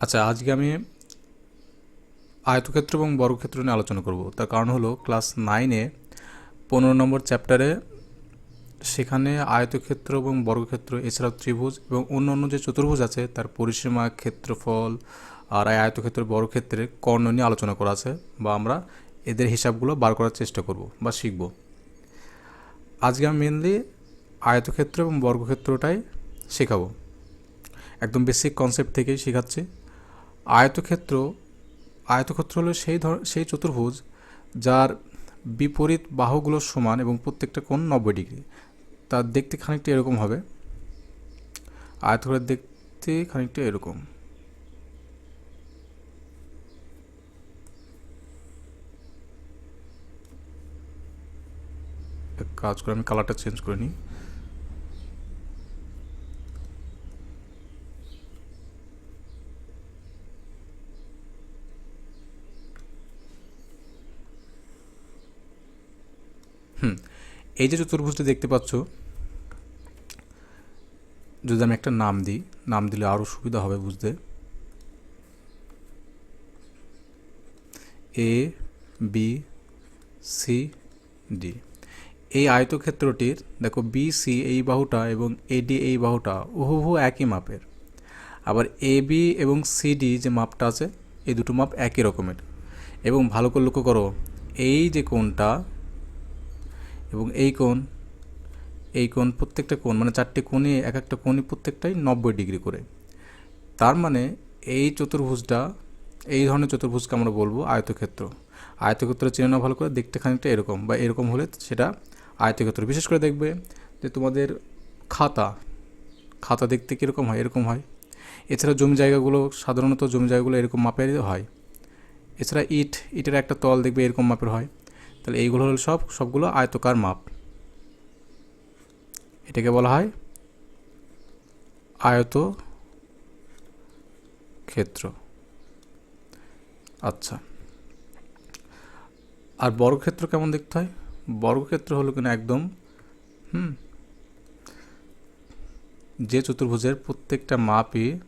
আচ্ছা আজকে আমি আয়তক্ষেত্র এবং বর্গক্ষেত্র নিয়ে আলোচনা করব। তার কারণ হলো ক্লাস নাইনে পনেরো নম্বর চ্যাপ্টারে সেখানে আয়তক্ষেত্র এবং বর্গক্ষেত্র, এছাড়াও ত্রিভুজ এবং অন্য অন্য যে চতুর্ভুজ আছে, তার পরিসীমা, ক্ষেত্রফল আর আয়তক্ষেত্র, বর্গক্ষেত্রে কর্ণ নিয়ে আলোচনা করা আছে বা আমরা এদের হিসাবগুলো বার করার চেষ্টা করব বা শিখব। আজকে আমি মেনলি আয়তক্ষেত্র এবং বর্গক্ষেত্রটাই শেখাবো। একদম বেসিক কনসেপ্ট থেকেই শেখাচ্ছি। আয়তক্ষেত্র আয়তক্ষেত্র হলো সেই ধর, সেই চতুর্ভুজ যার বিপরীত বাহুগুলো সমান এবং প্রত্যেকটা কোণ নব্বই ডিগ্রি। তা দেখতে খানিকটা এরকম হবে। আয়তক্ষেত্র দেখতে খানিকটা এরকম। কাজ করে, আমি কালারটা চেঞ্জ করে নিই। হুম, এই যে চতুর্ভুজটা দেখতে পাচ্ছ, যদি আমি একটা নাম দিই, নাম দিলে আরও সুবিধা হবে বুঝতে। এ বি সি ডি এই আয়তক্ষেত্রটির, দেখো বি সি এই বাহুটা এবং এডি এই বাহুটা উহুহু একই মাপের। আবার এ বি এবং সিডি যে মাপটা আছে, এই দুটো মাপ একই রকমের। এবং ভালো করে লক্ষ্য করো, এই যে কোণটা এবং এই কোণ এই কোণ প্রত্যেকটা কোণ মানে চারটে কোণে এক একটা কোণই প্রত্যেকটাই নব্বই ডিগ্রি করে। তার মানে এই চতুর্ভুজটা, এই ধরনের চতুর্ভুজকে আমরা বলব আয়তক্ষেত্র। আয়তক্ষেত্র চেনে নেওয়া ভালো করে দেখতে খানিকটা এরকম বা এরকম হলে সেটা আয়তক্ষেত্র। বিশেষ করে দেখবে যে তোমাদের খাতা খাতা দেখতে কীরকম হয়? এরকম হয়। এছাড়া জমি জায়গাগুলো, সাধারণত জমি জায়গাগুলো এরকম মাপের হয়। এছাড়া ইট, ইটের একটা তল দেখবে এরকম মাপের হয়। তাহলে এইগুলো হলো সব, সবগুলো আয়তকার মাপ। এটাকে বলা হয় আয়ত ক্ষেত্র আচ্ছা। আর বর্গক্ষেত্র কেমন দেখতে হয়? বর্গক্ষেত্র হলো কিনা একদম, হুম, যে চতুর্ভুজের প্রত্যেকটা মাপই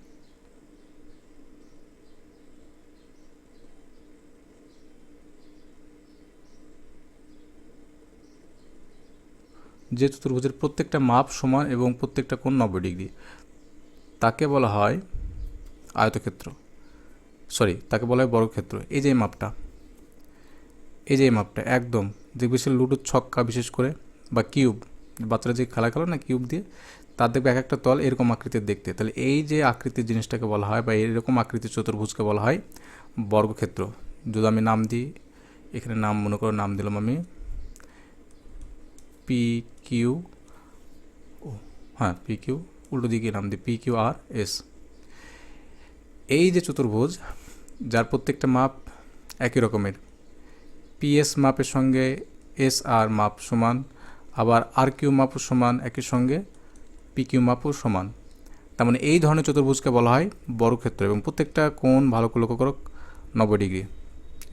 যে চতুর্ভুজের প্রত্যেকটা মাপ সমান এবং প্রত্যেকটা কোণ নব্বই ডিগ্রি। তাকে বলা হয় আয়তক্ষেত্র। সরি, তাকে বলা হয় বর্গক্ষেত্র। এই যে মাপটা। এই যে মাপটা, একদম। দেখবে সে লুডোর ছক্কা বিশেষ করে, বা কিউব। বাচ্চারা যে খেলা খেলো না কিউব দিয়ে, তার দেখবে এক একটা তল এরকম আকৃতির দেখতে। তাহলে এই যে আকৃতির জিনিসটাকে বলা হয়, বা এরকম আকৃতির চতুর্ভুজকে বলা হয় বর্গক্ষেত্র। যদি আমি নাম দিই, এখানে নাম, মনে করো নাম দিলাম আমি পি কিউ হ্যাঁ পি কিউ উল্টো দিকে নাম দিই পি কিউ আর এস এই যে চতুর্ভুজ, যার প্রত্যেকটা মাপ একই রকমের। পিএস মাপের সঙ্গে এস আর মাপ সমান, আবার আর কিউ মাপও সমান একই সঙ্গে পি কিউ মাপও সমান। তার মানে এই ধরনের চতুর্ভুজকে বলা হয় বর্গক্ষেত্র এবং প্রত্যেকটা কোণ ভালো করে লক্ষ্য করো, নব্বই ডিগ্রি।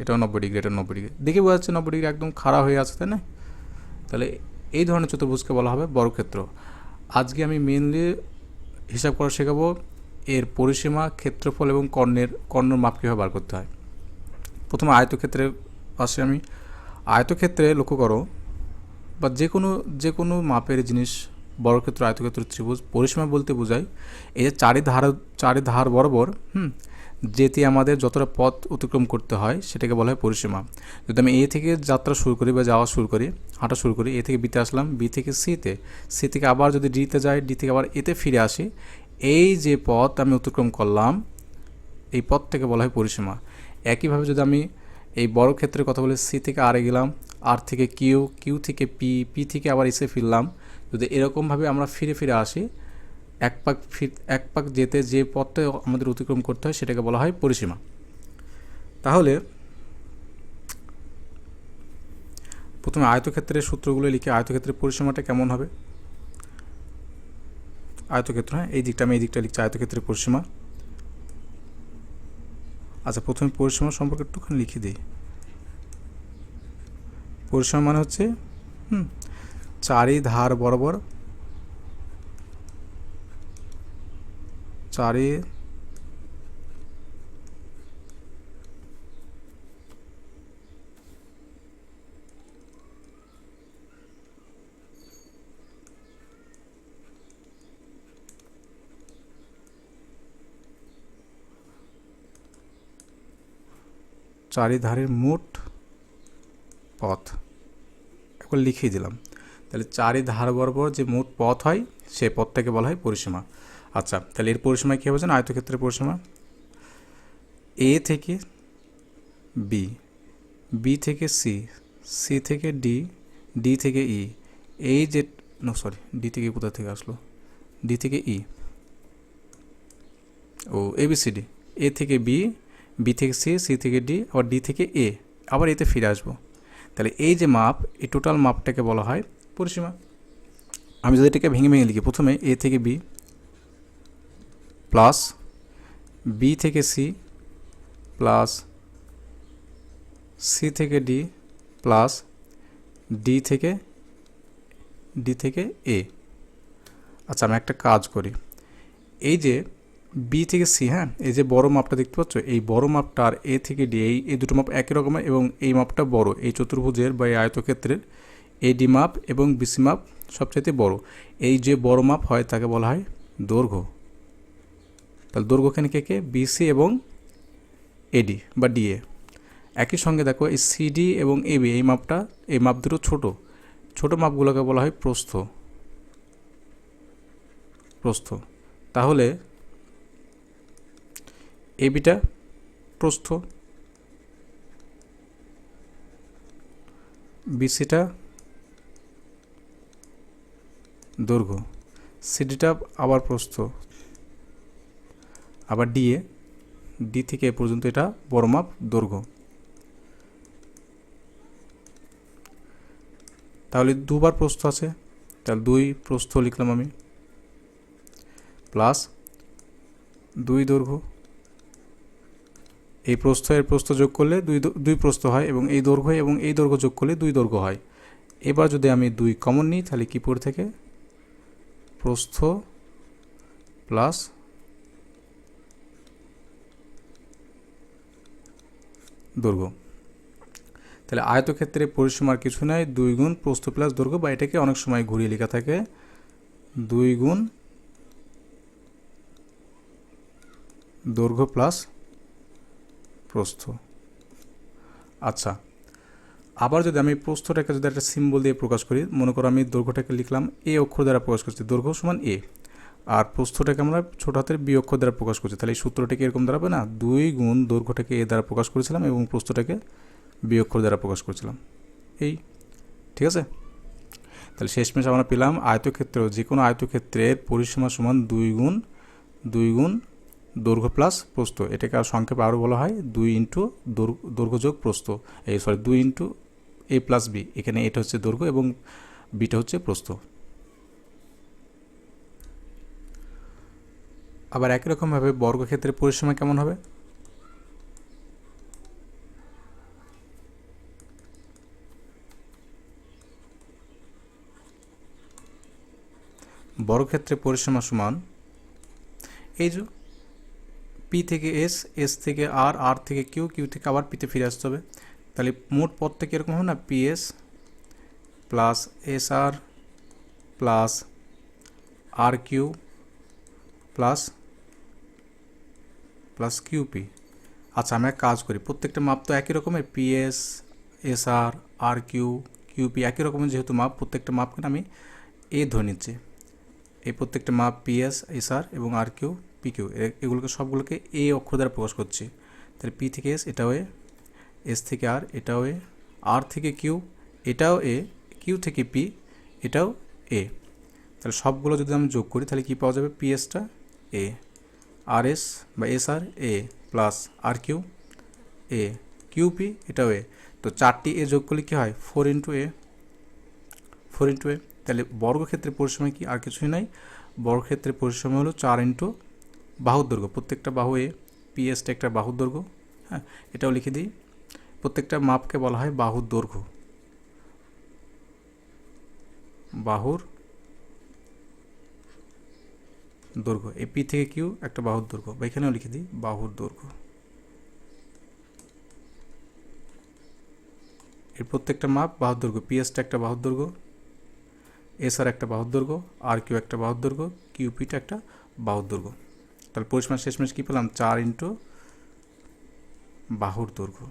এটাও নব্বই ডিগ্রি এটা নব্বই ডিগ্রি। দেখে বোঝা যাচ্ছে নব্বই ডিগ্রি একদম খাড়া হয়ে আছে, তাই না? তাহলে এই ধরনের চতুর্ভুজকে বলা হবে বর্গক্ষেত্র। আজকে আমি মেনলি হিসাব করা শেখাবো এর পরিসীমা, ক্ষেত্রফল এবং কর্ণের, কর্ণর মাপ কীভাবে বার করতে হয়। প্রথমে আয়তক্ষেত্রে আসি আমি। আয়তক্ষেত্রে লক্ষ্য করো, বা যে কোনো যে কোনো মাপের জিনিস, বর্গক্ষেত্র, আয়তক্ষেত্র, ত্রিভুজ, পরিসীমা বলতে বোঝায়। এই যে চারি ধার চারি ধার বরাবর, হুম যেটি আমাদের যতটা পথ অতিক্রম করতে হয়, সেটাকে বলা হয় পরিসীমা। যদি আমি এ থেকে যাত্রা শুরু করি বা যাওয়া শুরু করি, হাঁটা শুরু করি, এ থেকে বিতে আসলাম, বি থেকে সিতে সি থেকে আবার যদি ডিতে যাই, ডি থেকে আবার এতে ফিরে আসি, এই যে পথ আমি অতিক্রম করলাম, এই পথটাকে বলা হয় পরিসীমা। একইভাবে যদি আমি এই বড় ক্ষেত্রের কথা বলে, সি থেকে আরে গেলাম, আর থেকে কিউ কিউ থেকে পি পি থেকে আবার এসে ফিরলাম, যদি এরকমভাবে আমরা ফিরে ফিরে আসি এক পাক ফির এক পাক যেতে যে পথটা আমাদের অতিক্রম করতে হয় সেটাকে বলা হয় পরিসীমা। তাহলে প্রথমে আয়তক্ষেত্রের সূত্রগুলো লিখে আয়তক্ষেত্রের পরিসীমাটা কেমন হবে? আয়তক্ষেত্র হ্যাঁ এই দিকটা আমি এই দিকটা লিখছি, আয়তক্ষেত্রের পরিসীমা। আচ্ছা প্রথমে পরিসীমা সম্পর্কে একটুখানি লিখে দিই। পরিসীমা মানে হচ্ছে, হুম চারি ধার বরাবর চারে। চারিধারের মোট পথ। এখন লিখিয়ে দিলাম। তাহলে চারিধার বরাবর যে মোট পথ হয়, সে পথটাকে বলা হয় পরিসীমা। আচ্ছা তাহলে এর পরিসীমা কী হবে জানো আয়তক্ষেত্রের পরিসীমা? এ থেকে বি বি থেকে সি সি থেকে ডি ডি থেকে ই এই যে নো সরি ডি থেকে কোথা থেকে আসলো? ডি থেকে E O A B C D A থেকে বি বি থেকে সি সি থেকে ডি আবার ডি থেকে এ আবার এতে ফিরে আসব। তাহলে এই যে মাপ, এই টোটাল মাপটাকে বলা হয় পরিসীমা। আমি যদি এটাকে ভেঙে ভেঙে লিখি, প্রথমে এ থেকে বি প্লাস বি থেকে সি প্লাস সি থেকে ডি প্লাস ডি থেকে ডি থেকে এ আচ্ছা আমি একটা কাজ করি। এই যে বি থেকে সি হ্যাঁ? এই যে বড় মাপটা দেখতে পাচ্ছ? এই বড় মাপটা আর এ থেকে ডি এই এই দুটো মাপ একই রকমের এবং এই মাপটা বড়। এই চতুর্ভুজের বা এই আয়তক্ষেত্রের এডি মাপ এবং বিসি মাপ সবচাইতে বড়। এই যে বড় মাপ হয়, তাকে বলা হয় দৈর্ঘ্য। তাহলে দৈর্ঘ্য এখানে কে কে? বিসি এবং এডি বা ডিএ একই সঙ্গে দেখো এই সিডি এবং এবি এই মাপটা, এই মাপ দুটো ছোটো। ছোটো মাপগুলোকে বলা হয় প্রস্থ। প্রস্থ। তাহলে এবিটা প্রস্থ। বিসিটা দৈর্ঘ্য সিডিটা আবার প্রস্থ। আবার ডি এ ডি থেকে এ পর্যন্ত এটা বড় মাপ, দৈর্ঘ্য। তাহলে দুবার প্রস্থ আছে, তাহলে দুই প্রস্থ লিখলাম আমি। প্লাস দুই দৈর্ঘ্য। এই প্রস্থ, এর প্রস্থ যোগ করলে দুই দুই প্রস্থ হয় এবং এই দৈর্ঘ্য এবং এই দৈর্ঘ্য যোগ করলে দুই দৈর্ঘ্য হয়। এবার যদি আমি দুই কমন নিই, তাহলে কী পড়ে থেকে? প্রস্থ প্লাস দৈর্ঘ্য তাহলে আয়তক্ষেত্রে পরিসীমার কিছু নাই, দুই গুণ প্রস্থ প্লাস দৈর্ঘ্য বা এটাকে অনেক সময় ঘুরিয়ে লেখা থাকে, দুই গুণ দৈর্ঘ্য প্লাস প্রস্থ। আচ্ছা আবার যদি আমি প্রস্থটাকে যদি একটা সিম্বল দিয়ে প্রকাশ করি, মনে করো আমি দৈর্ঘ্যটাকে লিখলাম, এ অক্ষর দ্বারা প্রকাশ করছি দৈর্ঘ্য সমান এ। আর প্রস্থটাকে আমরা ছোট হাতের বি অক্ষর দ্বারা প্রকাশ করছি। তাহলে এই সূত্রটাকে এরকম দাঁড়াবে না? দুই গুণ দৈর্ঘ্যটাকে এ দ্বারা প্রকাশ করেছিলাম এবং প্রস্থটাকে বি অক্ষর দ্বারা প্রকাশ করেছিলাম। এই, ঠিক আছে? তাহলে শেষমেশ আমরা পেলাম আয়তক্ষেত্র। যে কোনো আয়তক্ষেত্রের পরিসীমা সমান দুই গুণ দুই গুণ দৈর্ঘ্য প্লাস প্রস্থ। এটাকে আর সংক্ষেপে আরও বলা হয় দুই ইন্টু দৈর্ঘ্য যোগ প্রস্থ। এই সরি দুই ইন্টু এ প্লাস বি এখানে এটা হচ্ছে দৈর্ঘ্য এবং বিটা হচ্ছে প্রস্থ। আবার একই রকমভাবে বর্গক্ষেত্রের পরিসীমা কেমন হবে? বর্গক্ষেত্রে পরিসীমা সমান এই যে পি থেকে এস এস থেকে আর আর থেকে কিউ কিউ থেকে আবার পিতে ফিরে আসতে হবে। তাহলে মোট পথটা কীরকম হবে না? P S plus S R plus R Q plus plus QP আচ্ছা আমি এক কাজ করি, প্রত্যেকটা মাপ তো একই রকমের PS S R Q QP একই রকমের যেহেতু মাপ, প্রত্যেকটা মাপকে আমি এ ধরে নিচ্ছি। এই প্রত্যেকটা মাপ পিএস এস আর এবং আর কিউ পি কিউ এগুলোকে সবগুলোকে এ অক্ষর দ্বারা প্রকাশ করছি। তাহলে পি থেকে এস এটাও এ এস থেকে আর এটাও এ আর থেকে কিউ এটাও এ কিউ থেকে পি এটাও এ তাহলে সবগুলো যদি আমি যোগ করি, তাহলে কী পাওয়া যাবে? পিএসটা এ আর এস বা S R A plus R Q, A QP, এটাও এ। তো চারটি এ যোগ করলে কী হয়? Four into A, four into A. তাহলে বর্গক্ষেত্রের পরিসীমা কি? আর কিছুই নাই। বর্গক্ষেত্রের পরিসীমা হলো চার ইন্টু বাহুর দৈর্ঘ্য। প্রত্যেকটা বাহু এ পিএসটা একটা বাহুর দৈর্ঘ্য। হ্যাঁ এটাও লিখে দিই। প্রত্যেকটা মাপকে বলা হয় বাহুর দৈর্ঘ্য। বাহুর দৈর্ঘ্য এই পি থেকে কিউ একটা বাহুর দৈর্ঘ্য বা এখানেও লিখে দিই, বাহুর দৈর্ঘ্য এর প্রত্যেকটা মাপ বাহুর দৈর্ঘ্য পিএসটা একটা বাহুর দৈর্ঘ্য এস আর একটা বাহুর দৈর্ঘ্য আর কিউ একটা বাহুর দৈর্ঘ্য কিউপিটা একটা বাহুর দৈর্ঘ্য তাহলে পরিসীমা শেষমেশ কী পেলাম? চার ইন্টু বাহুর দৈর্ঘ্য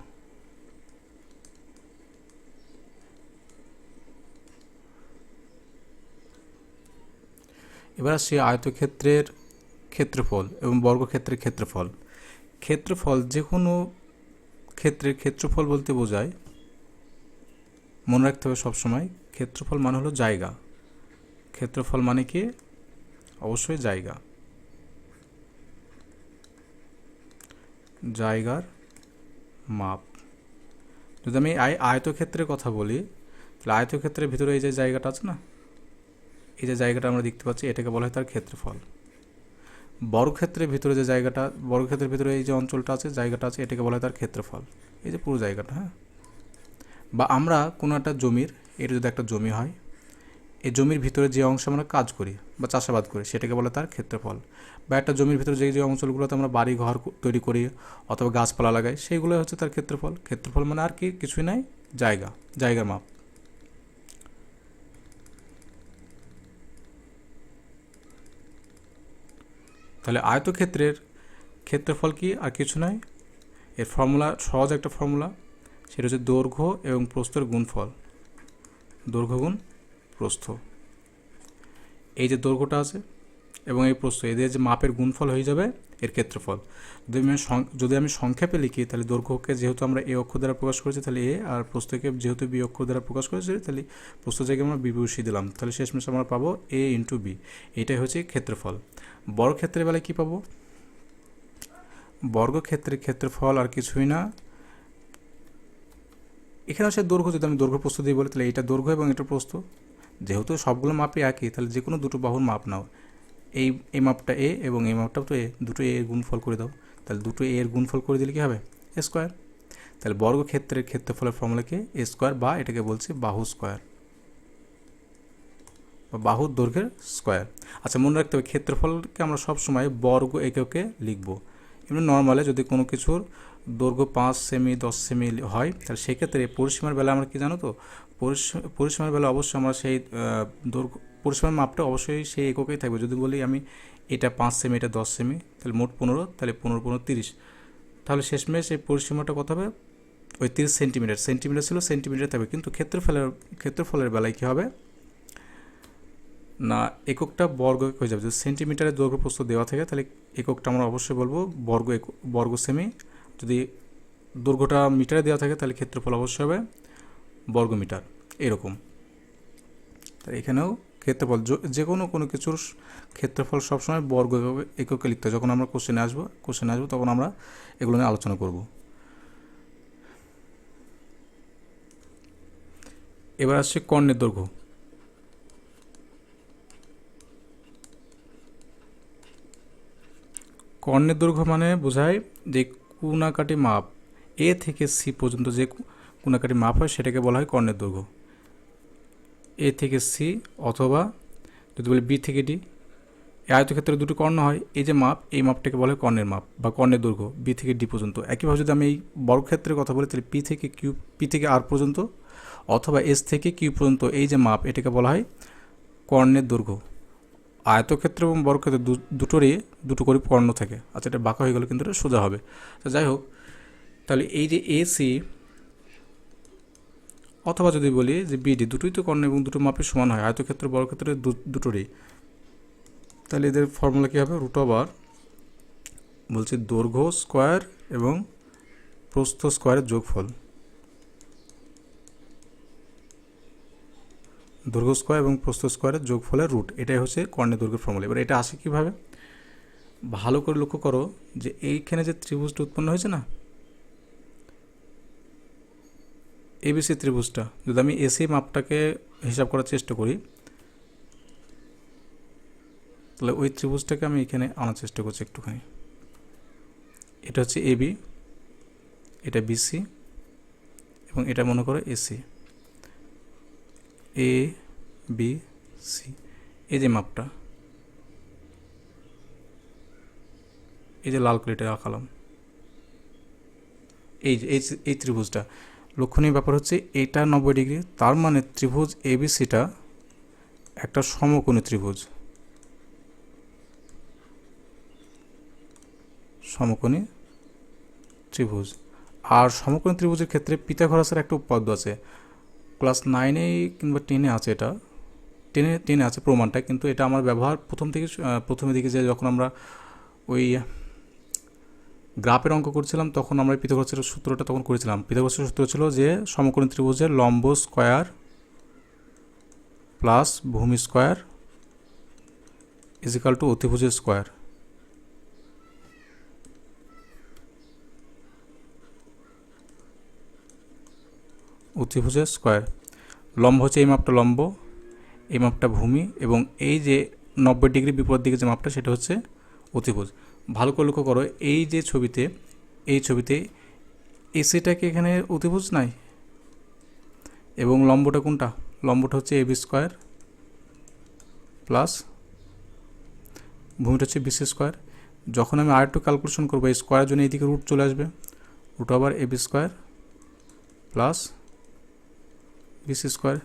এবার আসছি আয়তক্ষেত্রের ক্ষেত্রফল এবং বর্গক্ষেত্রের ক্ষেত্রফল। ক্ষেত্রফল যে কোনো ক্ষেত্রের ক্ষেত্রফল বলতে বোঝায়, মনে রাখতে হবে সবসময়, ক্ষেত্রফল মানে হলো জায়গা। ক্ষেত্রফল মানে কি? অবশ্যই জায়গা। জায়গার মাপ। যদি আমি আয়, আয়তক্ষেত্রের কথা বলি, তাহলে আয়তক্ষেত্রের ভিতরে এই যে জায়গাটা আছে না এই যে জায়গাটা আমরা দেখতে পাচ্ছি, এটাকে বলা হয় তার ক্ষেত্রফল। বর্গক্ষেত্রের ভিতরে যে জায়গাটা, বর্গক্ষেত্রের ভিতরে এই যে অঞ্চলটা আছে, জায়গাটা আছে, এটাকে বলা হয় তার ক্ষেত্রফল। এই যে পুরো জায়গাটা হ্যাঁ? বা আমরা কোনো একটা জমির, এটা যদি একটা জমি হয়, এই জমির ভিতরে যে অংশে আমরা কাজ করি বা চাষাবাদ করি, সেটাকে বলে তার ক্ষেত্রফল। বা একটা জমির ভিতরে যে যে অঞ্চলগুলোতে আমরা বাড়ি ঘর তৈরি করি অথবা গাছপালা লাগাই সেইগুলো হচ্ছে তার ক্ষেত্রফল। ক্ষেত্রফল মানে আর কি কিছুই নাই, জায়গা, জায়গার মাপ। তাহলে আয়তক্ষেত্রের ক্ষেত্রফল কি আর কিছু নয় এর ফর্মুলা সহজ একটা ফর্মুলা সেটা হচ্ছে দৈর্ঘ্য এবং প্রস্থের গুণফল। দৈর্ঘ্য গুণ প্রস্থ। এই যে দৈর্ঘ্যটা আছে এবং এই প্রস্থ, এদের যে মাপের গুণফল হয়ে যাবে এর ক্ষেত্রফল। যদি আমি যদি আমি সংক্ষেপে লিখি, তাহলে দৈর্ঘ্যকে যেহেতু আমরা এ অক্ষর দ্বারা প্রকাশ করেছি, তাহলে এ, আর প্রস্থকে যেহেতু বি অক্ষর দ্বারা প্রকাশ করেছি, তাহলে প্রস্থ জায়গায় আমরা বি বসিয়ে দিলাম। তাহলে শেষমেশ আমরা পাবো এ ইন্টু বি। এটাই হচ্ছে ক্ষেত্রফল। বর্গক্ষেত্রের বেলায় কী পাবো? বর্গক্ষেত্রের ক্ষেত্রফল আর কিছুই না। এখানে হচ্ছে দৈর্ঘ্য, যদি আমি দৈর্ঘ্য প্রস্থ দিয়ে বলি, তাহলে এটা দৈর্ঘ্য এবং এটা প্রস্তুত যেহেতু সবগুলো মাপই একই, তাহলে যে কোনো দুটো বাহুর মাপ নাও। এই এই মাপটা এ এবং এই মাপটাও তো এ, দুটো এ এর গুণফল করে দাও। তাহলে দুটো এ এর গুণফল করে দিলে কী হবে? A square. তাহলে বর্গক্ষেত্রের ক্ষেত্রফলের ফর্মুলাকে এ স্কোয়ার বা এটাকে বলছি বাহু স্কোয়ার বা বাহুর দৈর্ঘ্যের স্কোয়ার। আচ্ছা মনে রাখতে হবে ক্ষেত্রফলকে আমরা সবসময় বর্গ এককে লিখব। এমনি নর্মালে যদি কোনো কিছুর দৈর্ঘ্য পাঁচ সেমি দশ সেমি হয়, তাহলে সেক্ষেত্রে পরিসীমার বেলা আমরা কি জানো তো? পরিসী- পরিসীমার বেলা অবশ্যই আমরা সেই দৈর্ঘ্য পরিসীমার মাপটা অবশ্যই সেই এককেই থাকবে। যদি বলি আমি এটা পাঁচ সেমি, এটা দশ সেমি, তাহলে মোট পনেরো, তাহলে পনেরো পনেরো, তিরিশ। তাহলে শেষমেশ এই পরিসীমাটা কত হবে? ওই তিরিশ সেন্টিমিটার। সেন্টিমিটার ছিল, সেন্টিমিটার থাকবে। কিন্তু ক্ষেত্রফলের ক্ষেত্রফলের বেলায় কী হবে? না, এককটা বর্গ হয়ে যাবে। যদি সেন্টিমিটারের দৈর্ঘ্য প্রস্থ দেওয়া থাকে, তাহলে এককটা আমরা অবশ্যই বলব বর্গ এক- বর্গ সেমি। যদি দৈর্ঘ্যটা মিটারে দেওয়া থাকে, তাহলে ক্ষেত্রফল অবশ্যই হবে বর্গ মিটার এরকম। তাই এখানেও ক্ষেত্রফল, যে কোনো কোনো কিছুর ক্ষেত্রফল সবসময় বর্গ এককে- লিখতে হয়। যখন আমরা কোশ্চেনে আসব কোশ্চেনে আসব, তখন আমরা এগুলো নিয়ে আলোচনা করব। এবার আসছে কর্ণের দৈর্ঘ্য। কর্ণের দৈর্ঘ্য মানে বোঝায় যে কুনাকাটি মাপ, এ থেকে সি পর্যন্ত যে কুনাকাটি মাপ হয়, সেটাকে বলা হয় কর্ণের দৈর্ঘ্য। এ থেকে সি অথবা যদি বলি বি থেকে ডি এই আয়তক্ষেত্রে দুটো কর্ণ হয়, এই যে মাপ, এই মাপটাকে বলা কর্ণের মাপ বা কর্ণের দৈর্ঘ্য বি থেকে ডি পর্যন্ত। একইভাবে যদি আমি এই বর্গক্ষেত্রের কথা বলি, তাহলে পি থেকে কিউ পি থেকে আর পর্যন্ত অথবা এস থেকে কিউ পর্যন্ত এই যে মাপ, এটাকে বলা হয় কর্ণের দৈর্ঘ্য। আয়তক্ষেত্র এবং বর্গক্ষেত্র দুটোরই, দুটো করে কর্ণ থাকে। আচ্ছা এটা বাঁকা হয়ে গেলে কিন্তু এটা সোজা হবে। তো যাই হোক, তাহলে এই যে এসি অথবা যদি বলি যে বিডি দুটোই তো কর্ণ এবং দুটো মাপের সমান হয়, আয়তক্ষেত্র, বর্গক্ষেত্রে দুটোরই। তাহলে এদের ফর্মুলা কী হবে? রুট ওভার বলছি দৈর্ঘ্য স্কোয়ার এবং প্রস্থ স্কোয়ারের যোগফল। দৈর্ঘ্য স্কোয়ার এবং প্রস্থ স্কোয়ারের যোগফলের রুট এটাই হচ্ছে কর্ণের দৈর্ঘ্যের ফর্মুলা এবার এটা আসে কীভাবে? ভালো করে লক্ষ্য করো যে এইখানে যে ত্রিভুজটা উৎপন্ন হয়েছে না এবিসি ত্রিভুজটা। যদি আমি এসি মাপটাকে হিসাব করার চেষ্টা করি, তাহলে ওই ত্রিভুজটাকে আমি এখানে আনার চেষ্টা করছি একটুখানি। এটা হচ্ছে এবি এটা বিসি এবং এটা মনে করো এসি এ বি সি এই যে মাপটা, এই যে লাল ক্লিটে আঁকালাম। এই এই ত্রিভুজটা। লক্ষণীয় ব্যাপার হচ্ছে এটা নব্বই ডিগ্রি, তার মানে ত্রিভুজ এবিসিটা একটা সমকোণী ত্রিভুজ। সমকোণী ত্রিভুজ। আর সমকোণী ত্রিভুজের ক্ষেত্রে পিথাগোরাসের একটা উপপাদ্য আছে। ক্লাস নাইনে কিংবা টেনে আছে এটা। টেনে টেনে আছে প্রমাণটা, কিন্তু এটা আমার ব্যবহার প্রথম থেকে প্রথমে দিকে যে যখন আমরা ওই গ্রাফের অঙ্ক করছিলাম, তখন আমরা পিথাগোরাসের সূত্রটা তখন করেছিলাম। পিথাগোরাসের সূত্র ছিল যে সমকোণী ত্রিভুজের লম্ব স্কয়ার প্লাস ভূমি স্কোয়ার ইজিক্যাল টু অতিভুজের স্কোয়ার। অতিভুজের স্কয়ার। লম্ব হচ্ছে এই মাপটা লম্ব, এই মাপটা ভূমি এবং এই যে নব্বই ডিগ্রি বিপরীত দিকে যে মাপটা, সেটা হচ্ছে অতিভুজ। ভালো করে লক্ষ্য করো, এই যে ছবিতে, এই ছবিতে এসিটাকে এখানে অতিভুজ নাই? এবং লম্বটা কোনটা? লম্বটা হচ্ছে এবি স্কোয়ার প্লাস ভূমিটা হচ্ছে বিসি স্কোয়ার। যখন আমি আর একটু ক্যালকুলেশন করব, এই স্কোয়ারের জন্য এইদিকে রুট চলে আসবে। রুট আবার AB square plus BC square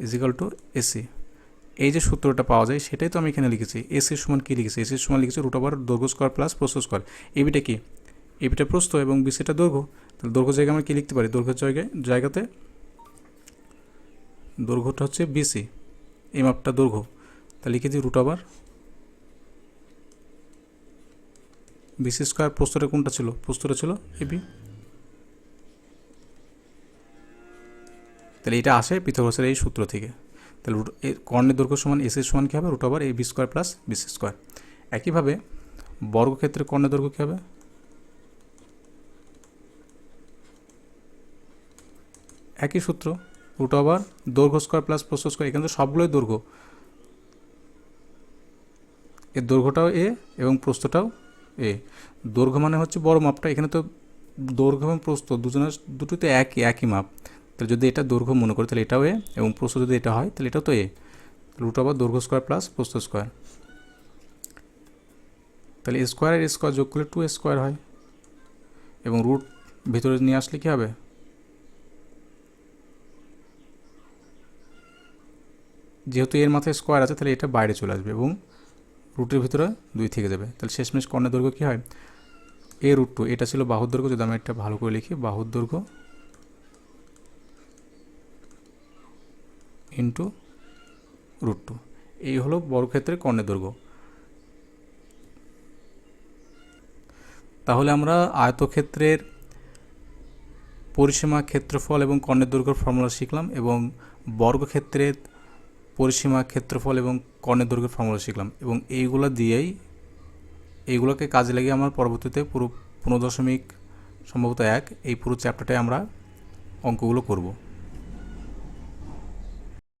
equal to AC এই যে সূত্রটা পাওয়া যায়, সেটাই তো আমি এখানে লিখেছি। এসি সমান কী লিখেছি? এসি সমান লিখেছি রুট ওভার দৈর্ঘ্য স্কোয়ার প্লাস প্রস্থ স্কোয়ার এবিটা কি? এবিটা প্রস্থ এবং বিসিটা দৈর্ঘ্য। তাহলে দৈর্ঘ্য জায়গায় আমরা কী লিখতে পারি? দৈর্ঘ্য জায়গায়, জায়গাতে দৈর্ঘ্যটা হচ্ছে বিসি এই মাপটা দৈর্ঘ্য। তা লিখে দিই রুট ওভার বিসি স্কোয়ার প্রস্তটা কোনটা ছিল? প্রস্তটা ছিল এবি তাহলে এটা আসে পিথাগোরাসের এই সূত্র থেকে। তাহলে রুট কর্ণের দৈর্ঘ্য সমান এসি সমান কী হবে? Root over A B square plus BC square একইভাবে বর্গক্ষেত্রে কর্ণের দৈর্ঘ্য কী হবে? একই সূত্র রুট ওভার দৈর্ঘ্য স্কোয়ার প্লাস প্রস্থ স্কোয়ার এখানে তো সবগুলোই দৈর্ঘ্য। এর দৈর্ঘ্যটাও এ এবং প্রস্থটাও এ দৈর্ঘ্য মানে হচ্ছে বড় মাপটা। এখানে তো দৈর্ঘ্য এবং প্রস্থ দুজনের, দুটোতে একই একই মাপ। তাহলে যদি এটা দৈর্ঘ্য মনে করি, তাহলে এটাও এ এবং প্রস্থ যদি এটা হয়, তাহলে এটাও তো এ। রুট ওভার দৈর্ঘ্য স্কোয়ার প্লাস প্রস্থ স্কোয়ার। তাহলে স্কোয়ার আর স্কোয়ার যোগ করলে টু স্কোয়ার হয়। এবং রুট ভিতরে নিয়ে আসলে কী হবে? যেহেতু এর মাথায় স্কোয়ার আছে, তাহলে এটা বাইরে চলে আসবে এবং রুটের ভিতরে দুই থেকে যাবে। তাহলে শেষমেশ কর্ণের দৈর্ঘ্য কী হয়? এ রুট টু, এটা ছিল বাহুর দৈর্ঘ্য। যদি আমি একটা ভালো করে লিখি, বাহুর দৈর্ঘ্য ইন্টু রুট টু এই হলো বর্গক্ষেত্রের কর্ণের দৈর্ঘ্য। তাহলে আমরা আয়তক্ষেত্রের পরিসীমা ক্ষেত্রফল এবং কর্ণের দৈর্ঘ্যের ফর্মুলা শিখলাম এবং বর্গক্ষেত্রের পরিসীমা ক্ষেত্রফল এবং কর্ণের দৈর্ঘ্যের ফর্মুলা শিখলাম এবং এইগুলো দিয়েই এইগুলোকে কাজে লাগিয়ে আমার পরবর্তীতে পুরো পনেরো দশমিক সম্ভবত এক এই পুরো চ্যাপ্টারটায় আমরা অঙ্কগুলো করব।